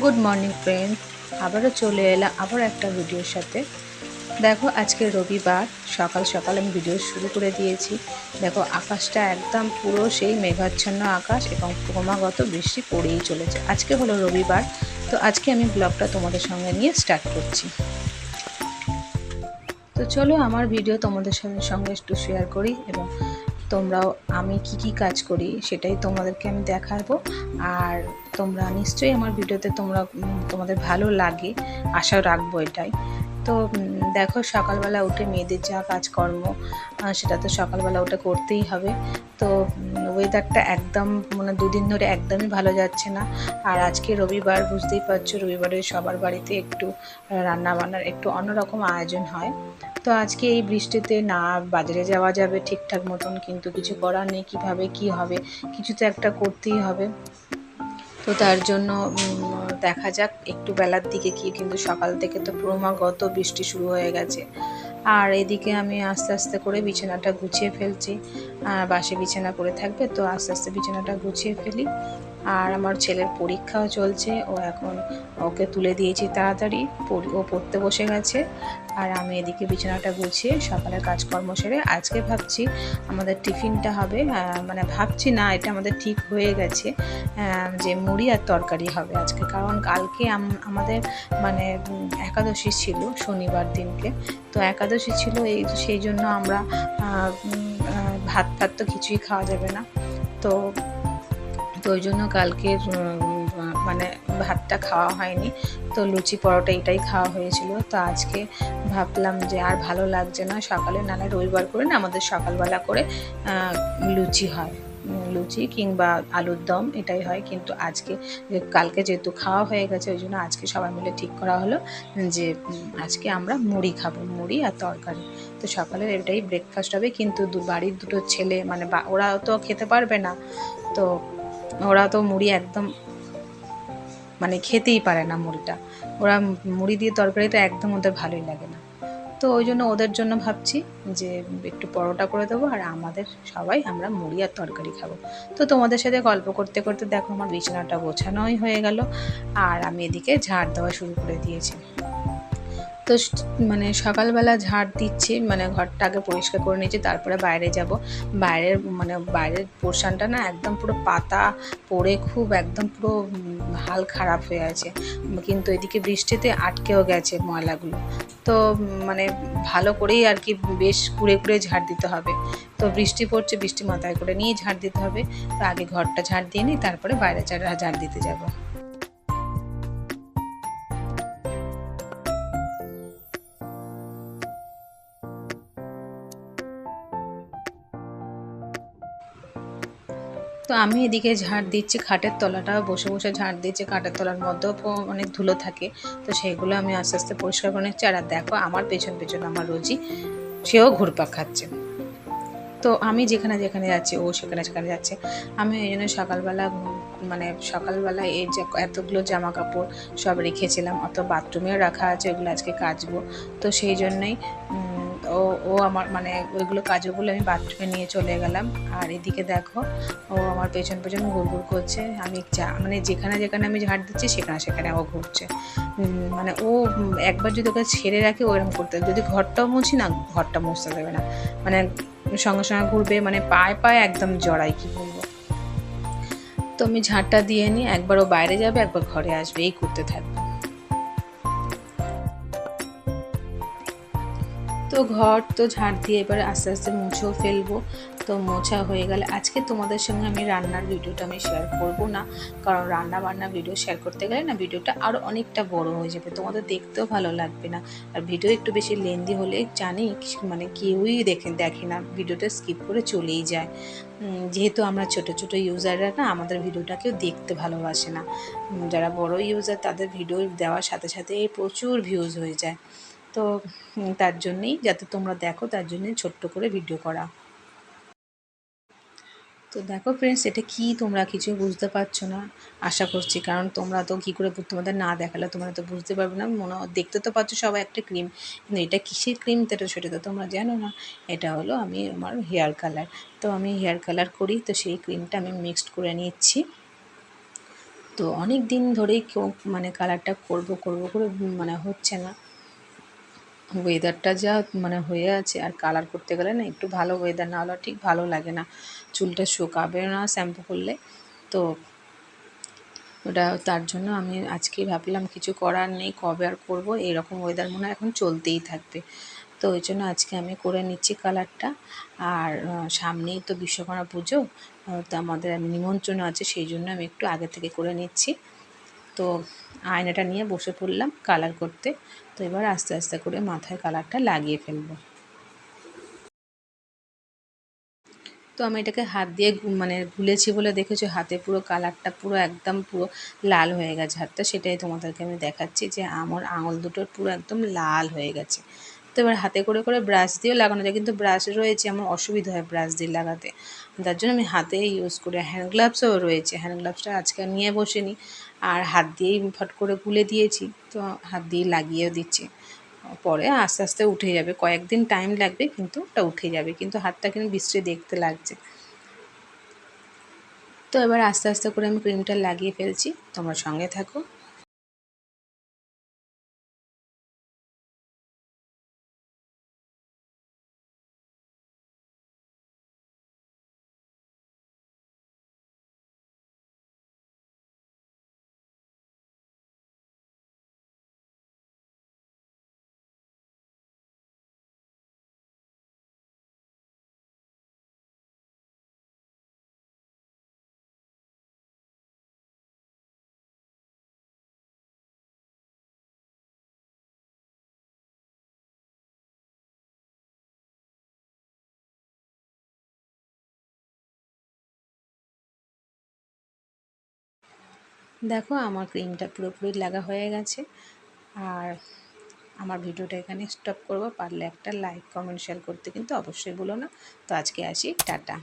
Good morning friend আবারও চলে এলাম, আবার একটা ভিডিওর সাথে। দেখো, আজকে রবিবার, সকাল সকাল আমি ভিডিও শুরু করে দিয়েছি। দেখো, আকাশটা একদম পুরো সেই মেঘাচ্ছন্ন আকাশ এবং ক্রমাগত বৃষ্টি পড়েই চলেছে। আজকে হলো রবিবার, তো আজকে আমি ব্লগটা তোমাদের সঙ্গে নিয়ে স্টার্ট করছি। তো চলো, আমার ভিডিও তোমাদের সঙ্গে সঙ্গে একটু শেয়ার করি এবং তোমরাও আমি কি কি কাজ করি সেটাই তোমাদেরকে আমি দেখাবো। আর তোমরা নিশ্চয়ই আমার ভিডিওতে তোমরা তোমাদের ভালো লাগে। আশা রাখব এটাই। তো দেখো সকালবেলা উঠে মেয়েদের যা কাজকর্ম সেটা তো সকালবেলা উঠে করতেই হবে। তো ওয়েদারটা একদম মানে দুদিন ধরে একদমই ভালো যাচ্ছে না। আর আজকে রবিবার, বুঝতেই পারছ, রবিবারে সবার বাড়িতে একটু রান্না বান্নার একটু অন্যরকম আয়োজন হয়। তো আজকে এই বৃষ্টিতে না, বাজারে যাওয়া যাবে ঠিকঠাক মতন, কিন্তু কিছু করার নেই, কীভাবে কি হবে? কিছু তো একটা করতেই হবে। তো তার জন্য দেখা যাক, একটু বেলার দিকে কি, কিন্তু সকাল থেকে তো ক্রমাগত বৃষ্টি শুরু হয়ে গেছে। আর এদিকে আমি আস্তে আস্তে করে বিছানাটা গুছিয়ে ফেলছি। আর বাসে বিছানা পড়ে থাকবে, তো আস্তে আস্তে বিছানাটা গুছিয়ে ফেলি। আর আমার ছেলের পরীক্ষাও চলছে, ও এখন ওকে তুলে দিয়েছি তাড়াতাড়ি। ও পড়তে বসে গেছে, আর আমি এদিকে বিছানাটা গুছিয়ে সকালের কাজকর্ম সেরে আজকে ভাবছি আমাদের টিফিনটা হবে মানে ভাবছি না এটা আমাদের ঠিক হয়ে গেছে যে মুড়ি আর তরকারি হবে আজকে। কারণ কালকে আমাদের মানে একাদশী ছিল শনিবার দিনকে, তো একাদশী ছিল এই সেই জন্য আমরা ভাত ফাত তো কিছুই খাওয়া যাবে না। তো তো ওই জন্য কালকের মানে ভাতটা খাওয়া হয়নি। তো লুচি পরোটা এটাই খাওয়া হয়েছিল। তো আজকে ভাবলাম যে আর ভালো লাগছে না। সকালে নালে রবিবার করে না, আমাদের সকালবেলা করে লুচি হয়। লুচি কিংবা আলুর দম এটাই হয়। কিন্তু আজকে যে, কালকে যেহেতু খাওয়া হয়ে গেছে, ওই জন্য আজকে সবাই মিলে ঠিক করা হলো যে আজকে আমরা মুড়ি খাব, মুড়ি আর তরকারি। তো সকালের এটাই ব্রেকফাস্ট হবে। কিন্তু বাড়ির দুটো ছেলে মানে ওরাও তো খেতে পারবে না। তো ওরা তো মুড়ি একদম মানে খেতেই পারে না মুড়িটা। ওরা মুড়ি দিয়ে তরকারিটা একদম ওদের ভালোই লাগে না। তো ওই জন্য ওদের জন্য ভাবছি যে একটু পরোটা করে দেবো আর আমাদের সবাই আমরা মুড়ি আর তরকারি খাব। তো তোমাদের সাথে গল্প করতে করতে দেখো আমার বিছানাটা গোছানোই হয়ে গেল। আর আমি এদিকে ঝাড় দেওয়া শুরু করে দিয়েছি। তো মানে সকালবেলা ঝাড় দিচ্ছি মানে ঘরটা আগে পরিষ্কার করে নিয়েছি, তারপরে বাইরে যাব। বাইরের মানে বাইরের পোর্শনটা না একদম পুরো পাতা পড়ে খুব একদম পুরো হাল খারাপ হয়ে আছে। কিন্তু এদিকে বৃষ্টিতে আটকেও গেছে ময়লাগুলো। তো মানে ভালো করেই আর কি বেশ কুড়ে কুড়ে ঝাড় দিতে হবে। তো বৃষ্টি পড়ছে, বৃষ্টি মাথায় করে নিয়ে ঝাড় দিতে হবে। তো আগে ঘরটা ঝাড় দিয়ে নিই, তারপরে বাইরে ঝাড় ঝাড় দিতে যাব। তো আমি এদিকে ঝাড় দিচ্ছি, খাটের তলাটা, বসে বসে ঝাড় দিচ্ছি, খাটের তলার মধ্যেও অনেক ধুলো থাকে। তো সেইগুলো আমি আস্তে আস্তে পরিষ্কার করে নিচ্ছি। আর দেখো, আমার পেছন পেছন আমার রোজি, সেও ঘুরপাক খাচ্ছে। তো আমি যেখানে যেখানে যাচ্ছি, ও সেখানে সেখানে যাচ্ছে। আমি ওই জন্য সকালবেলা মানে সকালবেলা এই যে এতগুলো জামা কাপড় সব রেখেছিলাম। অত বাথরুমেও রাখা আছে, ওগুলো আজকে কাচবো। তো সেই জন্যই ও ও আমার মানে ওইগুলো কাজগুলো আমি বাথরুমে নিয়ে চলে গেলাম। আর এদিকে দেখো, ও আমার পেছন পেছন ঘুরঘুর করছে। আমি যা মানে যেখানে যেখানে আমি ঝাড় দিচ্ছি, সেখানে সেখানে ও ঘুরছে। মানে ও একবার যদি ওকে ছেড়ে রাখি ওরকম করতে। যদি ঘরটাও মুছি না, ঘরটা মুছতে দেবে না। মানে সঙ্গে সঙ্গে ঘুরবে মানে পায়ে পায়ে একদম জড়াই কি বলব। তো আমি ঝাড়টা দিয়ে নিই, একবার ও বাইরে যাবে, একবার ঘরে আসবে, এই করতে থাকবে। তো ঘর তো ঝাড় দিয়ে এবার আস্তে আস্তে মুছেও ফেলব। তো মোছা হয়ে গেলে আজকে তোমাদের সঙ্গে আমি রান্নার ভিডিওটা আমি শেয়ার করব না। কারণ রান্না বান্না ভিডিও শেয়ার করতে গেলে না ভিডিওটা আরও অনেকটা বড় হয়ে যাবে। তোমাদের দেখতেও ভালো লাগবে না। আর ভিডিও একটু বেশি লেন্দি হলে জানি মানে কেউই দেখে দেখে না। ভিডিওটা স্কিপ করে চলেই যায়। যেহেতু আমরা ছোট ছোট ইউজাররা না, আমাদের ভিডিওটা কেউ দেখতে ভালোবাসে না। যারা বড় ইউজার তাদের ভিডিও দেওয়ার সাথে সাথে প্রচুর ভিউজ হয়ে যায়। তো তার জন্যেই, যাতে তোমরা দেখো, তার জন্যই ছোট্ট করে ভিডিও করা। তো দেখো ফ্রেন্ডস এটা কি তোমরা কিছু বুঝতে পারছ না? আশা করছি, কারণ তোমরা তো কী করে তোমাদের না দেখালে তোমরা তো বুঝতে পারবে না। মনে দেখতে তো পাচ্ছ সবাই একটা ক্রিম কিন্তু এটা কিসের ক্রিম তো সেটা তো তোমরা জানো না। এটা হলো আমি আমার হেয়ার কালার তো আমি হেয়ার কালার করি, তো সেই ক্রিমটা আমি মিক্সড করে নিচ্ছি। তো অনেক দিন ধরেই কেউ মানে কালারটা করব করব করে মানে হচ্ছে না। ওয়েদারটা যা মানে হয়ে আছে, আর কালার করতে গেলে না একটু ভালো ওয়েদার না হলে ঠিক ভালো লাগে না। চুলটা শুকাবে না শ্যাম্পু করলে। তো ওটা তার জন্য আমি আজকেই ভাবলাম কিছু করার নেই, কবে আর করব? এরকম ওয়েদার মনে হয় এখন চলতেই থাকবে। তো ওই জন্য আজকে আমি করে নিচ্ছি কালারটা আর সামনেই তো বিশ্বকর্মা পুজো তো আমাদের নিমন্ত্রণ আছে, সেই জন্য আমি একটু আগে থেকে করে নিচ্ছি। তো আয়নাটা নিয়ে বসে পড়লাম কালার করতে। তো এবার আস্তে আস্তে করে মাথায় কালারটা লাগিয়ে ফেলব। তো আমি এটাকে হাত দিয়ে মানে গুলেছি বলে দেখেছ, হাতে পুরো কালারটা পুরো একদম পুরো লাল হয়ে গেছে হাতটা। সেটাই তোমাদেরকে আমি দেখাচ্ছি যে আমার আঙুল দুটোর পুরো একদম লাল হয়ে গেছে। তো এবার হাতে করে করে ব্রাশ দিয়েও লাগানো যায়, কিন্তু ব্রাশ রয়েছে, আমার অসুবিধা হয় ব্রাশ দিয়ে লাগাতে। তার জন্য আমি হাতে ইউজ করি হ্যান্ড গ্লাভসও রয়েছে। হ্যান্ড গ্লাভসটা আজকে নিয়ে বসিনি। আর হাত দিয়েই ফট করে গুলে দিয়েছি, তো হাত দিয়ে লাগিয়েও দিচ্ছি। পরে আস্তে আস্তে উঠে যাবে, কয়েকদিন টাইম লাগবে কিন্তু ওটা উঠে যাবে, কিন্তু হাতটা কিন্তু বিশ্রী দেখতে লাগছে। তো এবার আস্তে আস্তে করে আমি ক্রিমটা লাগিয়ে ফেলছি, তোমার সঙ্গে থাকো। দেখো আমার ক্রিমটা পুরোপুরি লাগা হয়ে গেছে। আর আমার ভিডিওটা এখানে স্টপ করব। পারলে একটা লাইক কমেন্ট শেয়ার করতে কিন্তু অবশ্যই বলো না। তো আজকে আসি, টাটা।